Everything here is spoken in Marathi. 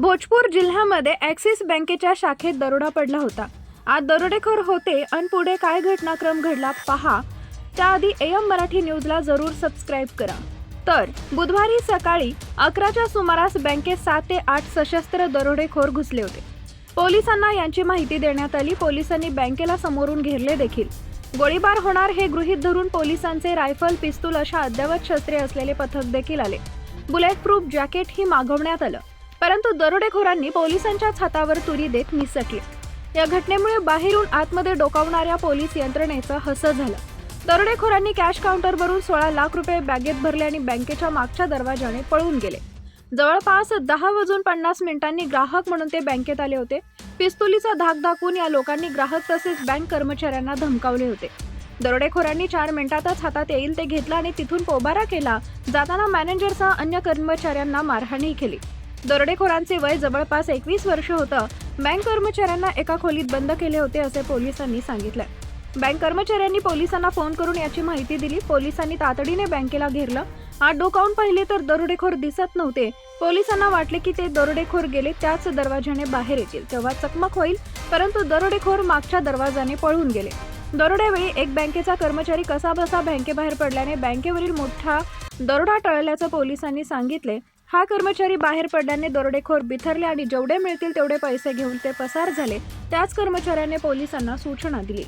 भोजपूर जिल्ह्यामध्ये ॲक्सिस बँकेच्या शाखेत दरोडा पडला होता. आज दरोडेखोर होते आणि पुढे काय घटनाक्रम घडला पहा. त्याआधी एम मराठी न्यूजला जरूर सबस्क्राईब करा. तर बुधवारी सकाळी अकराच्या सुमारास बँकेत सात ते आठ सशस्त्र दरोडेखोर घुसले होते. पोलिसांना यांची माहिती देण्यात आली. पोलिसांनी बँकेला समोरून घेरले देखील. गोळीबार होणार हे गृहीत धरून पोलिसांचे रायफल पिस्तूल अशा अद्ययावत शस्त्रे असलेले पथक देखील आले. बुलेट प्रूफ जॅकेट ही मागवण्यात आलं. परंतु दरोडेखोरांनी पोलिसांच्याच हातावर तुरी देत निसटले या घटनेमुळे बाहेरून आतमध्ये डोकावणाऱ्या पोलीस यंत्रणेचं हसं झालं. दरोडेखोरांनी कॅश काउंटरवरून सोळा लाख रुपये बॅगेत भरले आणि बँकेच्या मागच्या दरवाजाने पळून गेले. जवळपास दहा वाजून पन्नास मिनिटांनी ग्राहक म्हणून ते बँकेत आले होते. पिस्तुलीचा धाक दाखवून या लोकांनी ग्राहक तसेच बँक कर्मचाऱ्यांना धमकावले होते. दरोडेखोरांनी चार मिनिटातच हातात येईल ते घेतलं आणि तिथून पोबारा केला. जाताना मॅनेजरसह अन्य कर्मचाऱ्यांना मारहाणही केली. दरोडेखोरांचे वय जवळपास एकवीस वर्ष होतं. बँक कर्मचाऱ्यांना एका खोलीत बंद केले होते असे पोलिसांनी सांगितलं. बँक कर्मचाऱ्यांनी पोलिसांना फोन करून याची माहिती दिली. पोलिसांनी तातडीने बँकेला घेरलं. आत डोकावून पाहिले तर दरोडेखोर दिसत नव्हते. पोलिसांना वाटले की ते दरोडेखोर गेले त्याच दरवाजाने बाहेर येतील. तेव्हा चकमक होईल परंतु दरोडेखोर मागच्या दरवाजाने पळून गेले. दरोड्यावेळी एक बँकेचा कर्मचारी कसाबसा बँकेबाहेर पडल्याने बँकेवरील मोठा दरोडा टळल्याचं पोलिसांनी सांगितले. हा कर्मचारी बाहेर पडल्याने दरोडेखोर बिथरले आणि जेवढे मिळतील तेवढे पैसे घेऊन ते पसार झाले. त्याच कर्मचाऱ्याने पोलिसांना सूचना दिली.